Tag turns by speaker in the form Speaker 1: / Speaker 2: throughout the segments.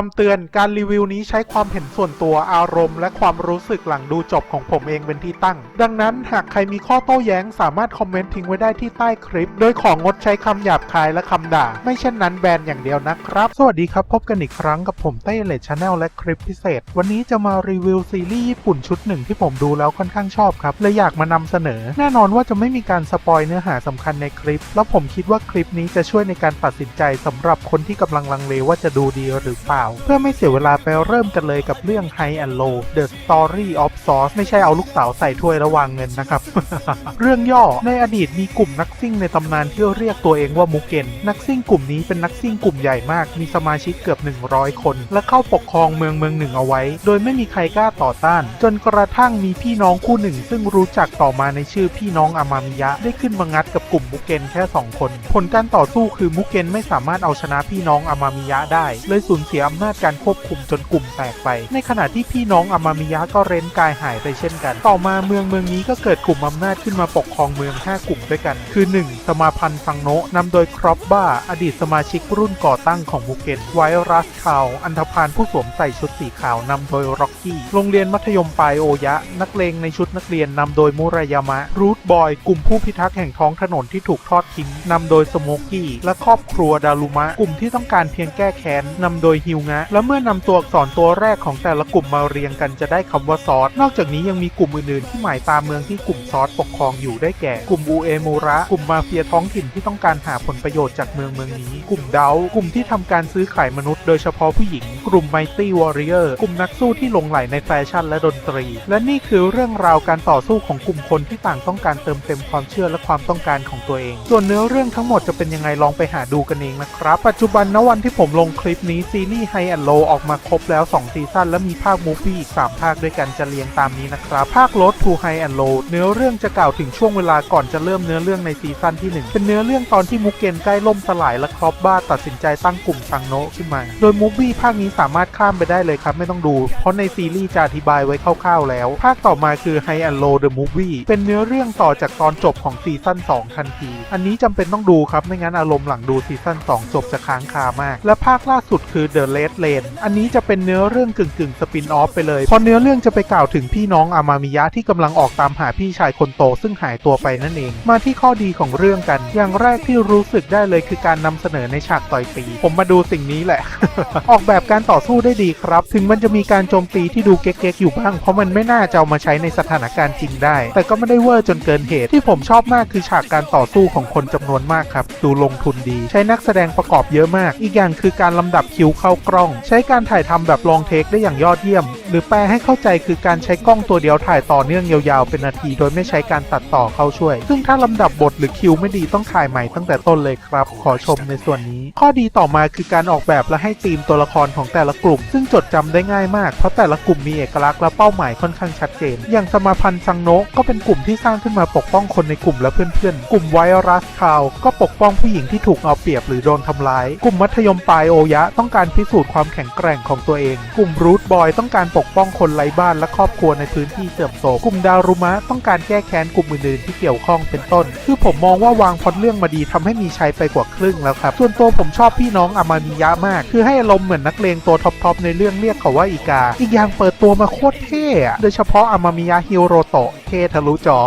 Speaker 1: คำเตือนการรีวิวนี้ใช้ความเห็นส่วนตัวอารมณ์ และความรู้สึกหลังดูจบของผมเองเป็นที่ตั้ง ดังนั้นหากใครมีข้อโต้แย้งสามารถคอมเมนต์ทิ้งไว้ได้ที่ใต้คลิป โดยของงดใช้คำหยาบคายและคำด่า ไม่เช่นนั้นแบนอย่างเดียวนะครับ สวัสดีครับ พบกันอีกครั้งกับผมเต้เลดชาแนลและคลิปพิเศษ วันนี้จะมารีวิวซีรีส์ญี่ปุ่นชุดหนึ่งที่ผมดูแล้วค่อนข้างชอบครับเลยอยากมานำเสนอ แน่นอนว่าจะไม่มีการสปอยเนื้อหาสำคัญในคลิป แล้วผมคิดว่าคลิปนี้จะช่วยในการตัดสินใจสำหรับคนที่กำลังลังเลว่าจะดูดีหรือเปล่าเพื่อไม่เสียเวลาไปเริ่มกันเลยกับเรื่อง High and Low The Story of Sauce ไม่ใช่เอาลูกสาวใส่ถ้วยระวางเงินนะครับ เรื่องย่อในอดีตมีกลุ่มนักซิ่งในตำนานที่เรียกตัวเองว่ามุเกนนักซิ่งกลุ่มนี้เป็นนักซิ่งกลุ่มใหญ่มาก มีสมาชิกเกือบ 100 คน และเข้าปกครองเมืองเมืองหนึ่งเอาไว้ โดยไม่มีใครกล้าต่อต้าน จนกระทั่งมีพี่น้องคู่หนึ่ง ซึ่งรู้จักต่อมาในชื่อพี่น้องอามามิยะ ได้ขึ้นมางัดกับกลุ่มมุเกนแค่ 2 คน ผลการต่อสู้คือมุเกนไม่สามารถเอาชนะพี่น้องอามามิยะได้ เลยสูญเสียอำนาจการควบคุมจนกลุ่มแตกไป ในขณะที่พี่น้องอามามิยะก็เร้นกายหายไปเช่นกัน ต่อมาเมืองเมืองนี้ก็เกิดกลุ่มอำนาจขึ้นมาปกครองเมือง 5 กลุ่มด้วยกัน คือ 1. สมาพันธ์ซังโนะนำโดยครอปบ้า อดีตสมาชิกรุ่นก่อตั้งของมุเกนไวรัสคาว อันธพาลผู้สวมใส่ชุดสีขาวนำโดยร็อกกี้โรงเรียนมัธยมปลายโอยะ นักเลงในชุดนักเรียนนำโดยมุรายามะรูทบอยกลุ่มผู้พิทักษ์แห่งท้องถนนที่ถูกทอดทิ้งนำโดยสโมกกี้และครอบครัวดารุมะกลุ่มที่ต้องการเพียงแก้แค้นนำโดยฮิวงะ และเมื่อนำตัวอักษรตัวแรกของแต่ละกลุ่มมาเรียงกันจะได้คำว่าซอส นอกจากนี้ยังมีกลุ่มอื่นๆที่หมายตามเมืองที่กลุ่มซอสปกครองอยู่ได้แก่ กลุ่มอูเอมูระ กลุ่มมาเฟียท้องถิ่นที่ต้องการหาผลประโยชน์จากเมืองเมืองนี้ กลุ่มเดา กลุ่มที่ทำการซื้อขายมนุษย์โดยเฉพาะผู้หญิง กลุ่มไมตี้วอริเออร์ กลุ่มนักสู้ที่หลงไหลในแฟชั่นและดนตรี และนี่คือเรื่องราวการต่อสู้ของกลุ่มคนที่ต่างต้องการเติมเต็มความเชื่อและความต้องการของตัวเอง ส่วนเนื้อเรื่องทั้งหมดจะเป็นยังไงลองไปหาดูกันเองนะครับ ปัจจุบันณวันที่ผมลงคลิปนี้ซีรีส์ไฮแอนโลออกมาครบแล้ว 2 ซีซั่นและมีภาคมูฟี่อีก 3 ภาคด้วยกันจะเรียงตามนี้นะครับ ภาค Road to High and Low เนื้อเรื่องจะกล่าวถึงช่วงเวลาก่อนจะเริ่มเนื้อเรื่องในซีซั่นที่ 1 เป็นเนื้อเรื่องตอนที่มุกเกนใกล้ล่มสลายและครอบบ้าตัดสินใจตั้งกลุ่มซังโนะขึ้นมา โดยมูฟี่ภาคนี้สามารถข้ามไปได้เลยครับไม่ต้องดู เพราะในซีรีส์จะอธิบายไว้คร่าวๆแล้ว ภาคต่อมาคือ High and Low the Movie เป็นเนื้อเรื่องต่อจากตอนจบของซีซั่น2 ทันที อันนี้จำเป็นต้องดูครับไม่งั้นอารมณ์หลังดูซีซั่น2 จบจะค้างคามาก และภาคล่าสุดคือ The Red Lane อันนี้จะเป็นเนื้อเรื่องกึ่งๆสปินออฟไปเลยเพราะเนื้อเรื่องจะไปกล่าวถึงพี่น้องอามามิยะที่กำลังออกตามหาพี่ชายคนโตซึ่งหายตัวไปนั่นเอง มาที่ข้อดีของเรื่องกัน อย่างแรกที่รู้สึกได้เลยคือการนำเสนอในฉากต่อยตี ผมมาดูสิ่งนี้แหละ ออกแบบการต่อสู้ได้ดีครับ ถึงมันจะมีการโจมตีที่ดูเก๊กๆอยู่บ้าง เพราะมันไม่น่าจะเอามาใช้ในสถานการณ์จริงได้ แต่ก็ไม่ได้เวอร์จนเกินเหตุที่ผมชอบมากคือฉากการต่อสู้ของคนจำนวนมากครับ ดูลงทุนดี ใช้นักแสดงประกอบเยอะมาก อีกอย่างคือการลำดับคิวเข้ากล้อง ใช้การถ่ายทำแบบลองเทคได้อย่างยอดเยี่ยม หรือแปลให้เข้าใจคือการใช้กล้องตัวเดียวถ่ายต่อเนื่องยาวๆเป็นนาที โดยไม่ใช้การตัดต่อเข้าช่วย ซึ่งถ้าลำดับบทหรือคิวไม่ดีต้องถ่ายใหม่ตั้งแต่ต้นเลยครับ ขอชมในส่วนนี้ ข้อดีต่อมาคือการออกแบบและให้ธีมตัวละครของแต่ละกลุ่ม ซึ่งจดจำได้ง่ายมาก เพราะแต่ละกลุ่มมีเอกลักษณ์และเป้าหมายค่อนข้างชัดเจน อย่างสมาพันธ์ซังโนะก็เป็นกลุ่มที่สร้างขึ้นมาปกป้องคนในกลุ่มและเพื่อนๆ กลุ่มไวรัสคาวก็ปกป้องผู้หญิงที่ถูกเอาเปรียบหรือโดนทำร้าย กลุ่มมัธยมปลายโอยะต้องการพิสูจน์ความแข็งแกร่งของตัวเอง กลุ่มรูทบอยต้องการปกป้องคนไร้บ้านและครอบครัวในพื้นที่เสื่อมโทรมกลุ่มดารุมะต้องการแก้แค้นกลุ่มอื่นๆที่เกี่ยวข้องเป็นต้น คือผมมองว่าวางพล็อตเรื่องมาดีทำให้มีชัยไปกว่าครึ่งแล้วครับ ส่วนตัวผมชอบพี่น้องอามามิยะมาก คือให้อารมณ์เหมือนนักเลงตัวท็อปๆในเรื่องเรียกเขาว่าอีกา อีกอย่างเปิดตัวมาโคตรเท่โดยเฉพาะอามามิยะฮิโรโตะเท่ทะลุจอ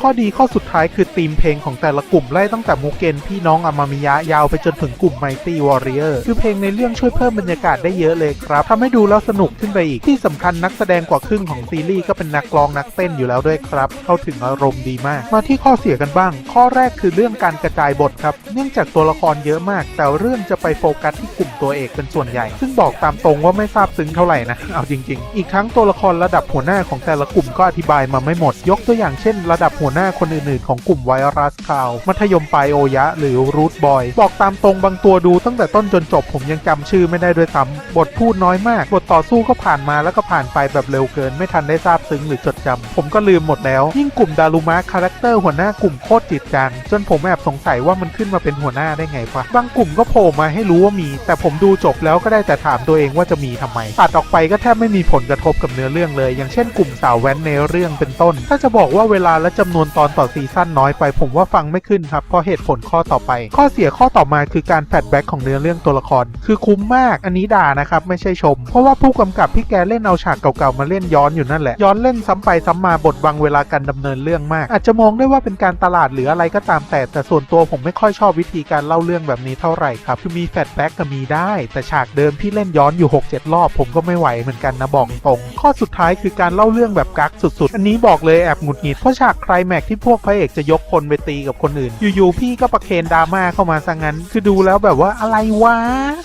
Speaker 1: ข้อดีข้อสุดท้ายคือธีมเพลงของแต่ละกลุ่มไล่ตั้งแต่มุกเกนพี่น้องอามามิยะยาวไปจนถึงกลุ่มไมตี้วอริเออร์คือเพลงในเรื่องช่วยเพิ่มบรรยากาศได้เยอะเลยครับทำให้ดูแล้วสนุกขึ้นไปอีกที่สำคัญนักแสดงกว่าครึ่งของซีรีส์ก็เป็นนักร้องนักเต้นอยู่แล้วด้วยครับเข้าถึงอารมณ์ดีมาก มาที่ข้อเสียกันบ้าง ข้อแรกคือเรื่องการกระจายบทครับ เนื่องจากตัวละครเยอะมาก แต่เรื่องจะไปโฟกัสที่กลุ่มตัวเอกเป็นส่วนใหญ่ ซึ่งบอกตามตรงว่าไม่ทราบซึ้งเท่าไหร่นะ เอาจริง ๆ อีกทั้งตัวละครระดับหัวหน้าของแต่ละกลุ่มก็อธิบายมาไม่หมด ยกตัวอย่างเช่น ระดับหัวหน้าคนอื่นๆ ของกลุ่มไวรัสคาว มัธยมปลายโอยะ หรือรูทบอย บอกตามตรงบางตัวดูตั้งแต่ต้นจนจบผมยังจำชื่อไม่ได้ด้วยซ้ำบทพูดน้อยมาก บทต่อสู้ก็ผ่านมาแล้วก็ผ่านไปแบบเร็วเกิน ไม่ทันได้ทราบซึ้งหรือจดจำผมก็ลืมหมดแล้ว ยิ่งกลุ่มดารุมะคาแรคเตอร์หัวหน้ากลุ่มโคตรจิตจัง จนผมแอบสงสัยว่ามันขึ้นมาเป็นหัวหน้าได้ไงวะบางกลุ่มก็โผล่มาให้รู้ว่ามี แต่ผมดูจบแล้วก็ได้แต่ถามตัวเองว่าจะมีทำไมตัดออกไปก็แทบไม่มีผลกระทบกับเนื้อเรื่องเลย อย่างเช่นกลุ่มสาวแว้นในเรื่องเป็นต้น ถ้าจะบอกว่าเวลาและจำนวนตอนต่อซีซั่นน้อยไป ผมว่าฟังไม่ขึ้นครับเพราะเหตุผลข้อต่อไป ข้อเสียข้อต่อมาคือการแฟลชแบ็กของเนื้อเรื่องตัวละคร คือคุ้มมากอันนี้ด่านะครับ ไม่ใช่ชม เพราะว่าผู้กำกับพี่แกเล่นเอาฉากเก่าๆมาเล่นย้อนอยู่นั่นแหละ ย้อนเล่นซ้ำไปซ้ำมาบทบังเวลาการดำเนินเรื่องมาก อาจจะมองได้ว่าเป็นการตลาดหรืออะไรก็ตามแต่ แต่ส่วนตัวผมไม่ค่อยชอบวิธีการเล่าเรื่องแบบนี้เท่าไหร่ครับ คือมีแฟลชแบ็กก็มีได้ แต่ฉากเดิมที่เล่นย้อนอยู่ 6-7 รอบ ผมก็ไม่ไหวเหมือนกันนะบอกตรง ข้อสุดท้ายคือการเล่าเรื่องแบบกักสุดๆ อันนี้บอกเลยแอบหงุดหงิด เพราะฉากไคลแม็กซ์ที่พวกพระเอกจะยกคนไปตีกับคนอื่น อยู่ๆพี่ก็ประเคนดราม่าเข้ามาซะงั้น คือดูแล้วแบบว่าอะไรวะ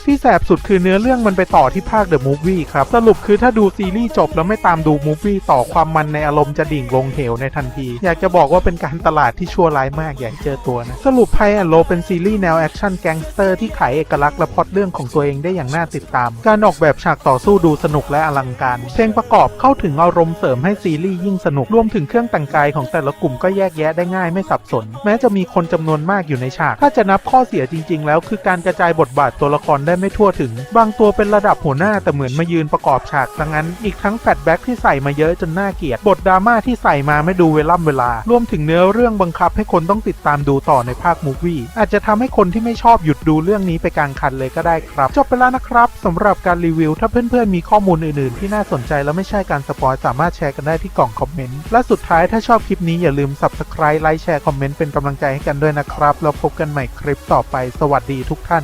Speaker 1: ที่แสบสุดคือเนื้อเรื่องมันไปต่อที่ภาคเดอะมูฟวี่ครับ สรุปคือถ้าดูซีรีส์จบแล้วไม่ตามดูมูฟวี่ต่อความมันในอารมณ์จะดิ่งลงเหวในทันที อยากจะบอกว่าเป็นการตลาดที่ชั่วร้ายมากอย่าให้เจอตัวนะ สรุปไพแอนโลเป็นซีรีส์แนวแอคชั่นแก๊งสเตอร์ที่ขายเอกลักษณ์และพล็อตเรื่องของตัวเองได้อย่างน่าติดตาม การออกแบบฉากต่อสู้ดูสนุกและอลังการ เพลงประกอบเข้าถึงอารมณ์เสริมให้ซีรีส์ยิ่งสนุก รวมถึงเครื่องแต่งกายของแต่ละกลุ่มก็แยกแยะได้ง่ายไม่สับสน แม้จะมีคนจำนวนมากอยู่ในฉาก ถ้าจะนับข้อเสียจริง ๆ แล้วคือการกระจายบทบาทตัวละครได้ไม่ทั่วถึงบางตัวเป็นระดับหัวหน้าแต่เหมือนมายืนประกอบฉากซะงั้น อีกทั้งแฟลชแบ็กที่ใส่มาเยอะจนน่าเกลียด บทดราม่าที่ใส่มาไม่ดูเวล่ำเวลา รวมถึงเนื้อเรื่องบังคับให้คนต้องติดตามดูต่อในภาคมูฟวี่อาจจะทำให้คนที่ไม่ชอบหยุดดูเรื่องนี้ไปกลางคันเลยก็ได้ครับ จบไปแล้วนะครับสำหรับการรีวิว ถ้าเพื่อนๆมีข้อมูลอื่นๆ ที่น่าสนใจและไม่ใช่การสปอยสามารถแชร์กันได้ที่กล่องคอมเมนต์และสุดท้ายถ้าชอบคลิปนี้อย่าลืม subscribe ไลค์แชร์คอมเมนต์เป็นกำลังใจให้กันด้วยนะครับแล้วพบกันใหม่คลิปต่อไปสวัสดีทุกท่าน